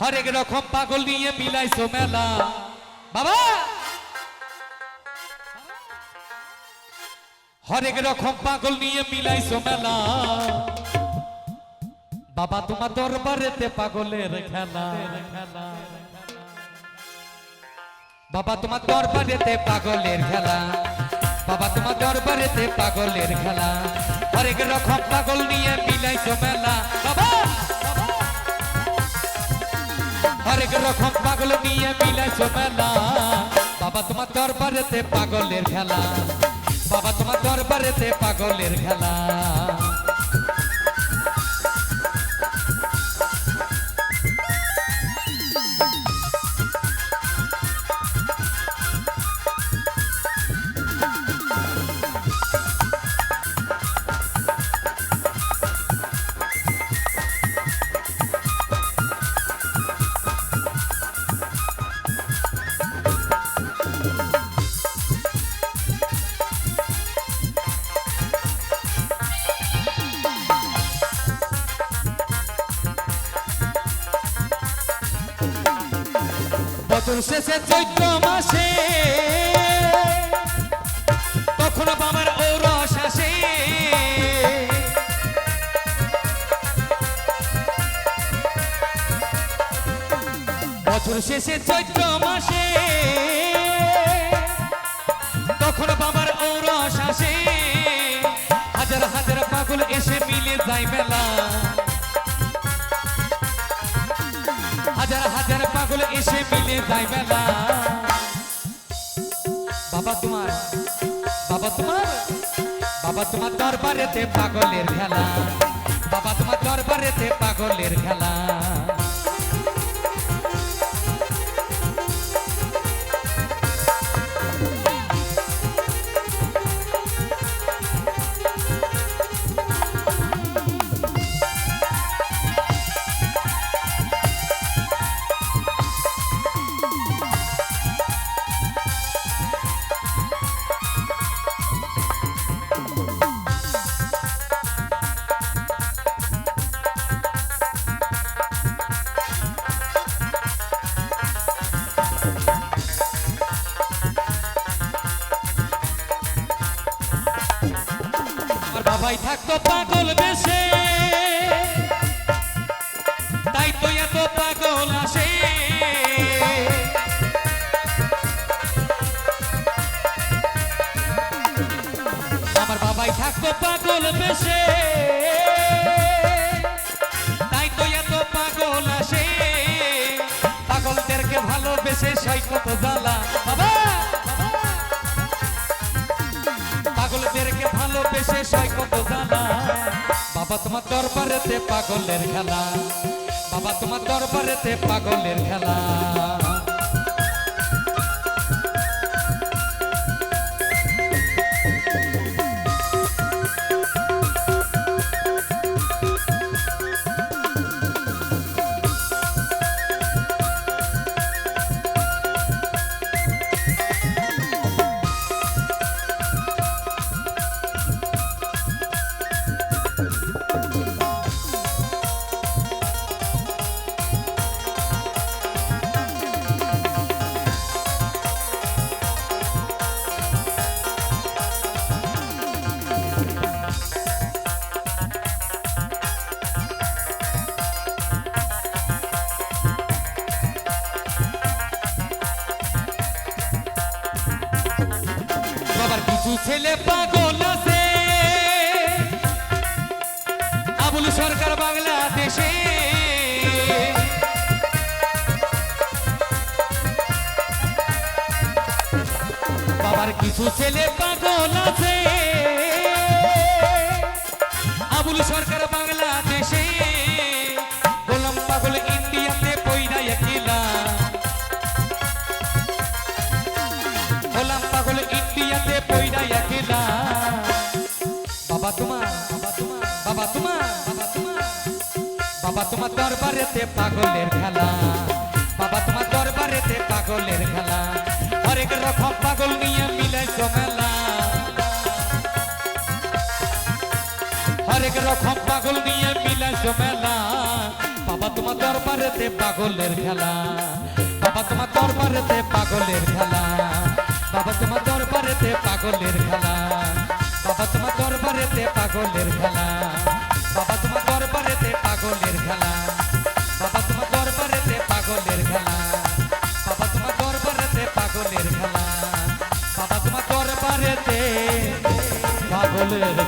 হরেক রকম পাগল নিয়ে মিলাইছো মেলা। বাবা! হরেক রকম পাগল নিয়ে মিলাইছো মেলা। বাবা, তোমার দরবারেতে পাগলের খেলা। বাবা, তোমার দরবারেতে পাগলের খেলা। বাবা, তোমার দরবারেতে পাগলের খেলা। হরেক রকম পাগল নিয়ে মিলাইছো মেলা। হরেক রকম পাগল নিয়ে মিলেছ মেলা। বাবা, তোমার দরবারেতে পাগলের খেলা। বাবা, তোমার দরবারেতে পাগলের খেলা। বছর শেষে চৈত্র মাসে, তখন বাবার ঔরস আসে। বছর শেষে চৈত্র মাসে, তখন বাবার ঔরস আসে। হাজার হাজার পাগল এসে মিলে যায় মেলা। হাজার হাজার পাগল এসে মিলে যায় মেলা। বাবা তোমার বাবা তোমার বাবা তোমার দরবারেতে পাগলের খেলা। বাবা তোমার দরবারেতে পাগলের খেলা। বাবাই থাকতো পাগল বেশে তাই তো এত পাগল আসে। আমার বাবাই থাকতো পাগল বেশে তাই তো এত পাগল আসে। পাগলদেরকে ভালোবেসে সৈকত জ্বালা। বাবা! ভালোবেসে কত জানা। বাবা তোমার দরবারেতে পাগলের খেলা। বাবা তোমার দরবারেতে পাগলের খেলা। কিছু ছেলে পাগল আছে। আবুল সরকার বাংলাদেশে। বাবার কিছু ছেলে পাগল আছে। আবুল সরকার বাংলাদেশে। তোমার দরবারেতে পাগলের খেলা। বাবা, তোমার দরবারেতে পাগলের খেলা। হরেক রকম পাগল নিয়ে মিলাইছো মেলা। হরেক রকম পাগল নিয়ে মিলাইছো মেলা। বাবা, তোমার দরবারেতে পাগলের খেলা। বাবা, তোমার দরবারেতে পাগলের খেলা। বাবা, তোমার দরবারেতে পাগলের খেলা। বাবা, তোমার দরবারেতে পাগলের খেলা। বাবা, তোমার পাগলের